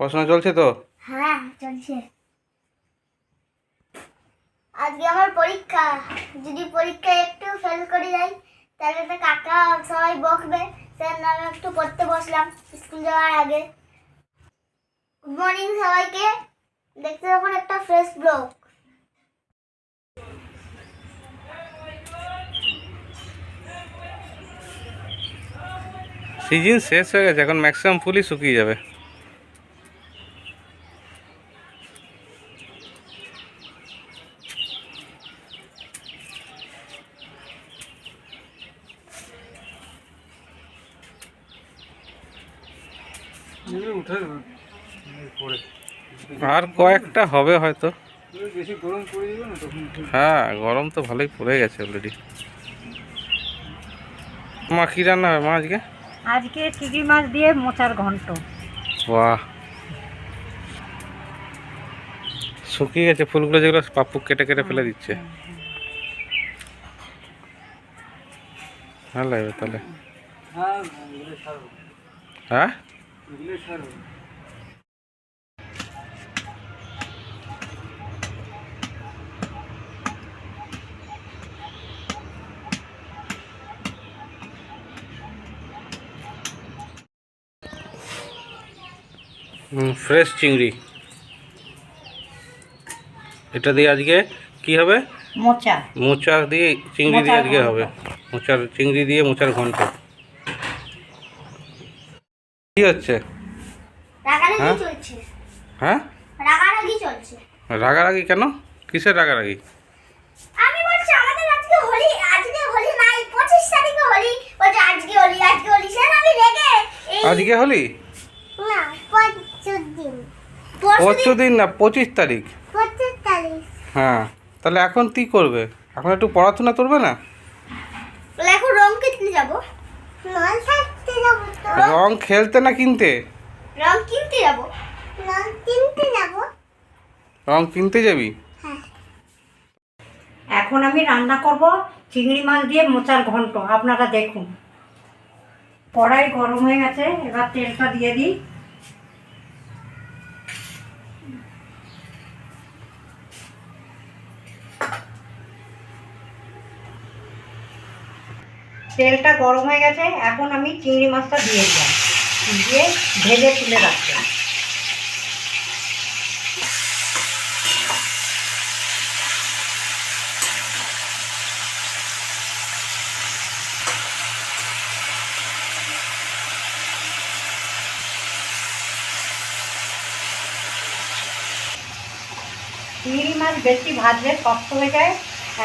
পড়াশোনা চলছে তো? হ্যাঁ চলছে। আজকে আমার পরীক্ষা। যদি পরীক্ষায় একটু ফেল করে যাই তাহলে তো কাকা সবাই বকবে। স্যার নামে একটু পড়তে বসলাম স্কুল যাওয়ার আগে। গুড মর্নিং সবাইকে। দেখতে যখন একটা ফ্রেশ ব্লগ সিজন শেষ হয়ে গেছে এখন ম্যাক্সিমাম ফুলই শুকিয়ে যাবে। আর কয়েকটা হবে হয়তো। হ্যাঁ গরম তো ভালোই পড়ে গেছে অলরেডি মা কী রান্না হবে মা আজকে? আজকে চিংড়ি মাছ দিয়ে মোচার ঘন্ট বাহ। শুকিয়ে গেছে ফুলগুলো যেগুলো পাপ্পু কেটে কেটে ফেলে দিচ্ছে। ভালো লাগবে তাহলে। হ্যাঁ ফ্রেশ চিংড়ি। এটা দিয়ে আজকে কি হবে? মোচা। মোচা দিয়ে চিংড়ি দিয়ে আজকে হবে। মোচার চিংড়ি দিয়ে মোচার ঘন্ট। কি হচ্ছে? রাগারাগি হ্যাঁ? হ্যাঁ? রাগারাগি চলছে। কেন? কিসের রাগারাগি? আমি বলছি আমাদের আজকে হোলি আজকে হোলি নাই পঁচিশ তারিখে হোলি। বলছে আজকে হোলি আজকে হোলি। সেন আমি রেগে আজকে হলি? না পঁচিশ দিন পরশু দিন। না পঁচিশ তারিখ। হ্যাঁ তাহলে এখন কি করবে? এখন একটু পড়াশোনা করবে না? এখন রং কিনতে যাব। রং খেলতে না কিনতে? রং কিনতে যাব। রং কিনতে যাব। রং কিনতে যাবি? হ্যাঁ। এখন আমি রান্না করব চিংড়ি মাছ দিয়ে মোচার ঘন্ট। আপনারা দেখুন। কড়াই গরম হয়ে গেছে এবার তেলটা দিয়ে দিই। তেলটা গরম হয়ে গেছে, এখন আমি চিংড়ি মাছটা দিয়ে দিলাম। দিয়ে ভেজে তুলে রাখব চিংড়ি মাছ বেশি ভাজলে শক্ত হয়ে যায়,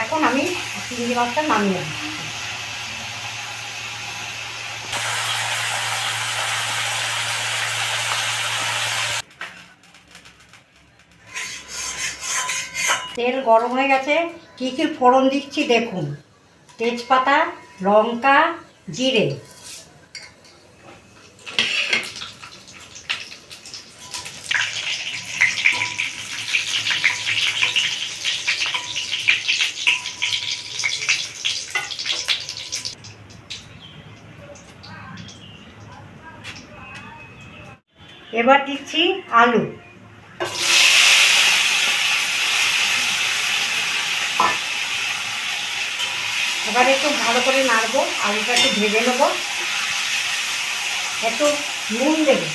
এখন আমি চিংড়ি মাছটা নামিয়ে দিচ্ছি তেল গরম হয়ে গেছে, কী কী ফোড়ন দিচ্ছি দেখুন। তেজপাতা, লঙ্কা, জিরে। এবার দিচ্ছি আলু। এবার একটু ভালো করে নাড়বো আলুটা একটু ভেজে নেব। একটু নুন দেবো।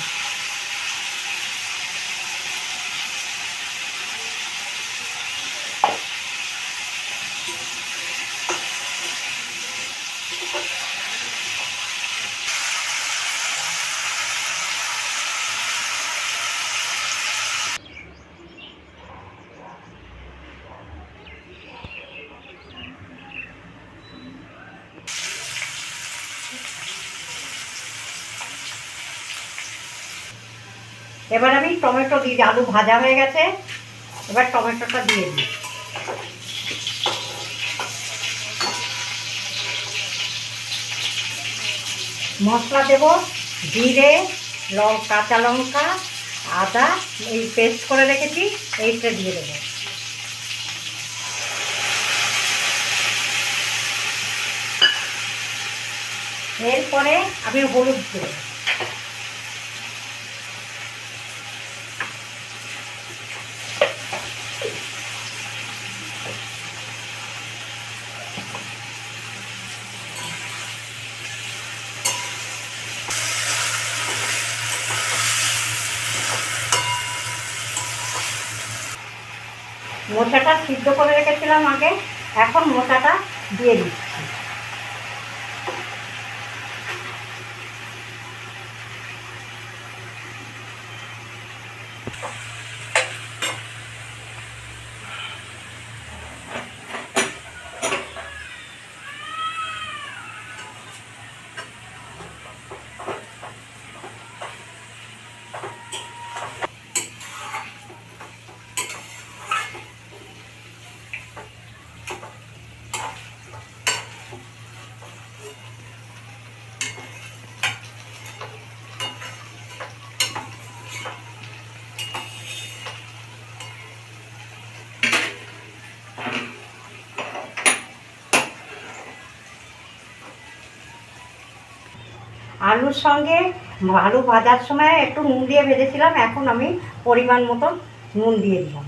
এবার আমি টমেটো দিই আলু ভাজা হয়ে গেছে। এবার টমেটোটা দিয়ে দিই। মশলা দেব জিরে কাঁচা লঙ্কা, আদা, এই পেস্ট করে রেখেছি, এইটা দিয়ে দেবো। এরপরে আমি হলুদ দেবো। মোচাটা সিদ্ধ করে রেখেছিলাম আগে এখন মোচাটা দিয়ে দিচ্ছি। আলুর সঙ্গে আলু ভাজার সময় একটু নুন দিয়ে ভেজেছিলাম, এখন আমি পরিমাণ মতন নুন দিয়ে দিলাম।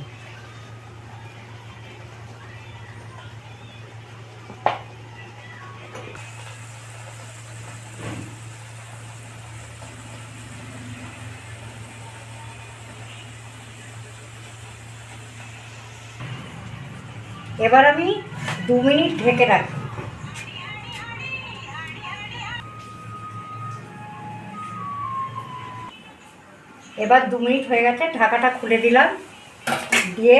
এবার আমি দু মিনিট ঢেকে রাখি এবার দু মিনিট হয়ে গেছে, ঢাকাটা খুলে দিলাম, দিয়ে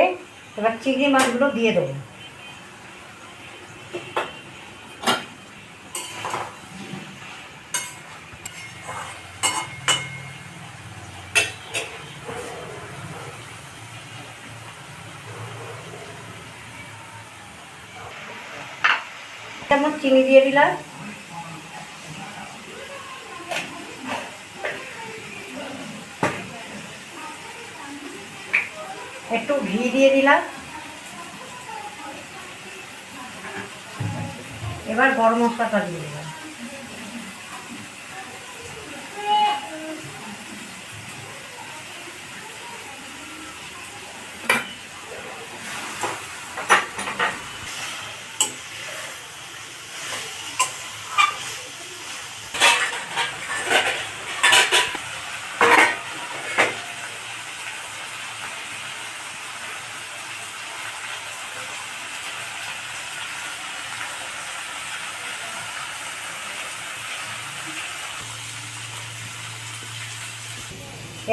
এবার চিংড়ি মাছগুলো দিয়ে দেবো। চামচ চিনি দিয়ে দিলাম একটু ঘি দিয়ে দিলাম। এবার গরম মশলাটা দিয়ে দিলাম।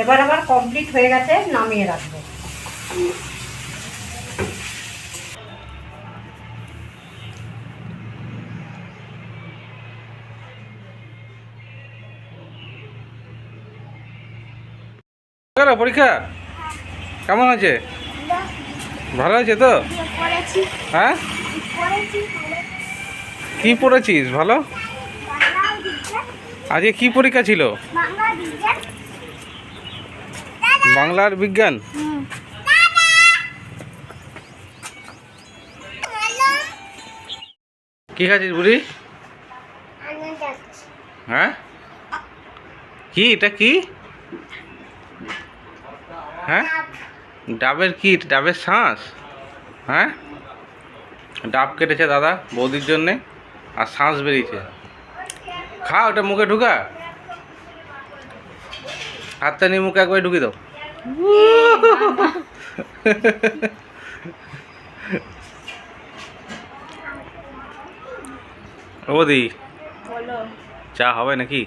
এবার আবার কমপ্লিট হয়ে গেছে, নামিয়ে রাখব। পরীক্ষা? কেমন আছে? ভালো আছে তো? হ্যাঁ? কি পড়েছিস? ভালো? আজকে কি পরীক্ষা ছিল? বাংলার বিজ্ঞান? কি খাচ্ছিস বুড়ি? হ্যাঁ? কি, এটা কি? হ্যাঁ? ডাবের কি ডাবের শাঁস? হ্যাঁ? ডাব কেটেছে দাদা বৌদির জন্যে, আর শাঁস বেরিয়েছে। খা, ওটা মুখে ঢুকা। হাতটা নিয়ে মুখে একবার ঢুকিয়ে দাও। ও বৌদি বলো। চা হবে নাকি?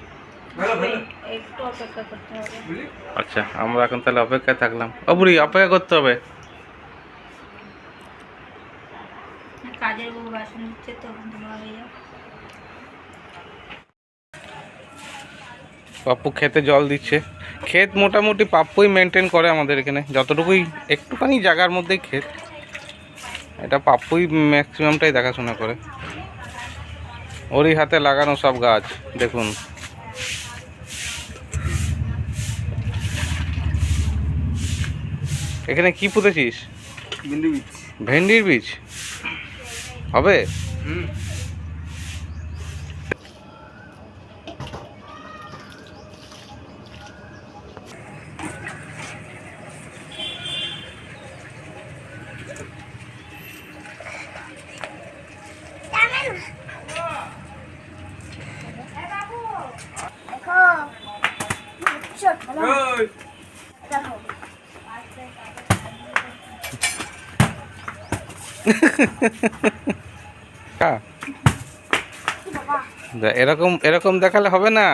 আচ্ছা আমরা এখন তাহলে অপেক্ষায় থাকলাম। ও বুড়ি অপেক্ষা করতে হবে। পাপ্পু খেতে জল দিচ্ছে। ক্ষেত মোটামুটি পাপ্পুই মেনটেন করে আমাদের এখানে। যতটুকুই একটুখানি জায়গার মধ্যেই ক্ষেত এটা পাপ্পুই ম্যাক্সিমামটাই দেখাশোনা করে। ওরই হাতে লাগানো সব গাছ দেখুন। এখানে কি পুঁতেছিস? ভেন্ডির বীজ? হবে? হুম। এরকম এরকম দেখালে হবে না।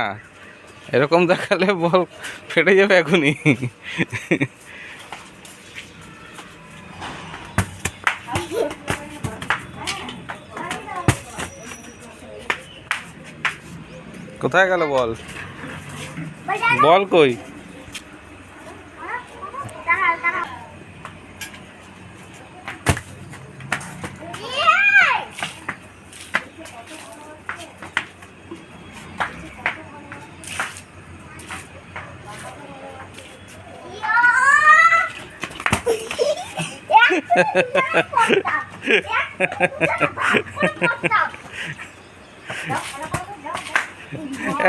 এরকম দেখালে বল, ফেটে যাবে এখনই। কোথায় গেল বল? বল কই?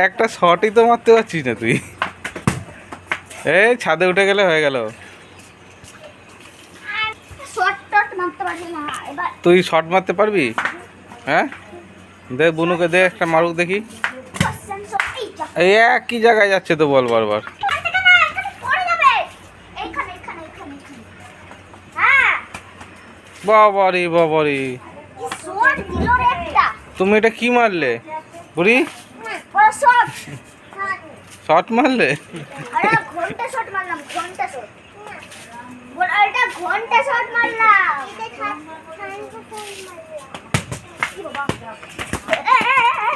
একটা শটই তো মারতে পারছিস না তুই। এই ছাদে উঠে গেলে হয়ে গেল। তুই শট মারতে পারবি? হ্যাঁ? দে বুনুকে দে একটা মারুক দেখি। এই একই জায়গায় যাচ্ছে তো বল বারবার পড়ে যাবে এইখানে এইখানে এইখানে এইখানে। হ্যাঁ বাবারি বাবারি। তুমি এটা কি মারলে? বুড়ি? শট মারলে? আরে ঘণ্টা শট মারলাম ঘণ্টা শট বড় এটা ঘণ্টা শট মারলাম। কি বাবা এ, এ, এ, এ।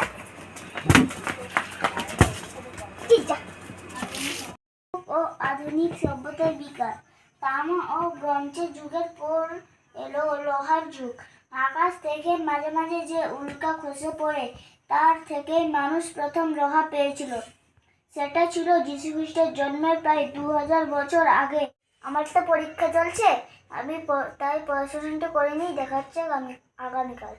কি যা। ও আধুনিক সভ্যতার বিকাশ তামা ও ব্রঞ্জের যুগের পর এলো লোহার যুগ। আকাশ থেকে মাঝে মাঝে যে উল্কা খসে পড়ে, তার থেকেই মানুষ প্রথম লোহা পেয়েছিল। সেটা ছিল যীশু খ্রিস্টের জন্মের প্রায় দু হাজার বছর আগে। আমার তো পরীক্ষা চলছে, আমি তাই পড়াশোনাটা করে নিই দেখাচ্ছে আগামী আগামীকাল।